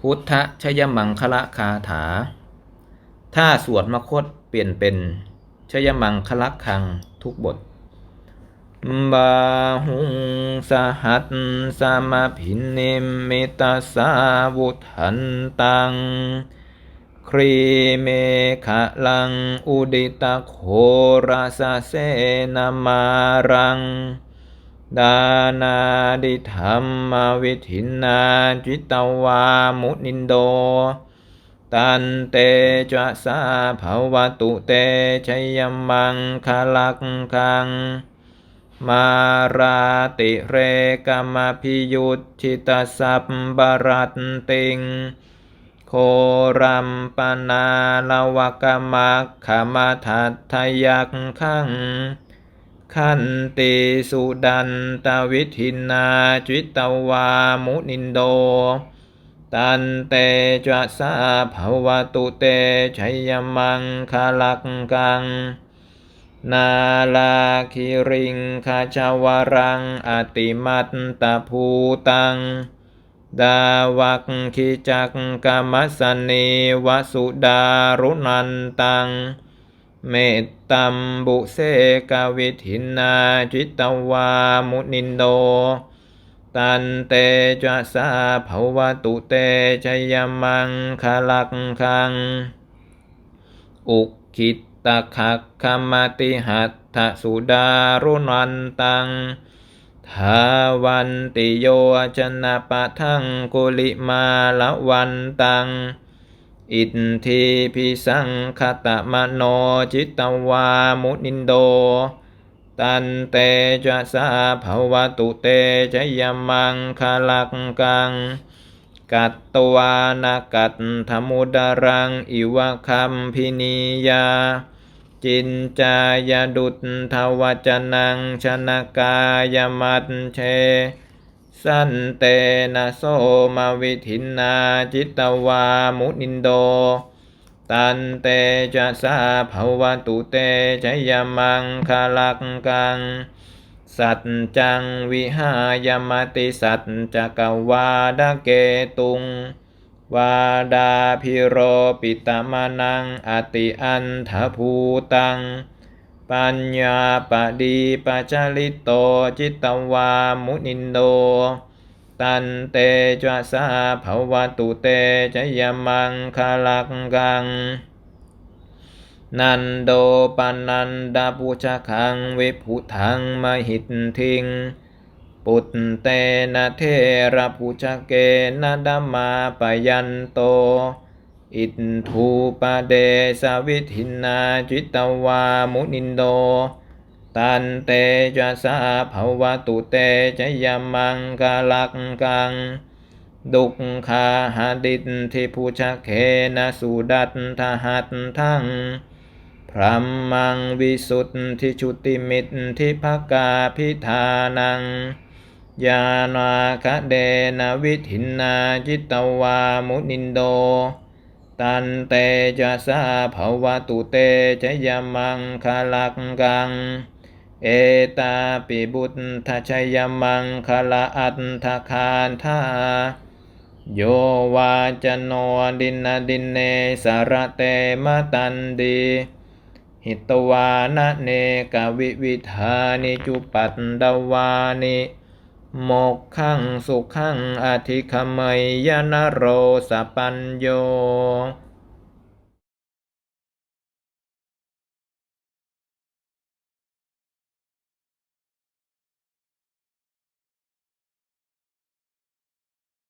พุทธชยมังคละคาถา ถ้าสวดมคตเปลี่ยนเป็นชยมังคละคังทุกบท บาหุงสหัสสมาพินิมมิตาสาวุทันตัง ครีเมขะลัง อุดิตาโคราสาเสนามารัง ดานาดิธรรมวิธินาจิตวามุนินโด ตันเตจะสาภาวตุเตชยมังคลักคัง มาราติเรกามพิยุตชิตาสัพบรัตติง โครัมปนาลวกมักขมาทัตทยักขัง ขันติสุดันตวิธินาจิตตวามุนินโด ตันเตจะสาภาวตุเตชัยมังคาลักกัง นาลาคิริงคาชาวรังอติมัตตภูตัง ดาวักขิจักกามัสนีวสุดารุนันตัง เมตตัมบุเสกวิธินาจิตวามุนินโด ตันเตจะสาภาวตุเตชยมังคลักคัง อุคิตตะขักขมติหัตถสุดารุนันตังทาวันติโยชนะปะทังกุลิมาละวันตัง อิทิพิสังคตะมโนจิตตวามุนินโด ตันเตจะสาภาวตุเตชยมังคลักกัง กัตตวานากัตธมุดารัง อิวะคัมพินียา จินจายดุตทวจนังชนกายมัตเช สันเตนะโสมาวิธินาจิตตวามุนินโด ตันเตจะสาภาวตุเตชยมังคลักกัง สัจจังวิหายมติสัจจกวาดเกตุง วาดาพิโรปิตมนังอติอันทภูตัง ปัญญาปดีปัจจลิโตจิตตวามุนินโด ตันเตจะสาภาวตุเตชยมังคลักกัง นันโดปันนันดาปุชคังวิพุทังมหิตทิง ปุตเตนะเทระปุชเกนะดัมมาปยันโต อิททูปเดสวิธินาจิตตวามุนินโด ตันเตจะสาภาวตุเตชยมังกาลักกัง ดุกขาหาดิตทิพุชเคนะสุดัตทหัตทั้งพรหมังวิสุทธิชุติมิตทิภกาพิธานังยานาคะเดนวิธินาจิตตวามุนินโด ตันเตจะสาภาวตุเตชยมังคลักกัง เอตาปิบุตทชยมังคละอัตถคานธาโยวาจโนดินดินเนสารเตมตันดีหิตวานะเนกวิวิธานิจุปัตดวานิ โมกขังสุขังอธิคมัยยนโรสปัญโย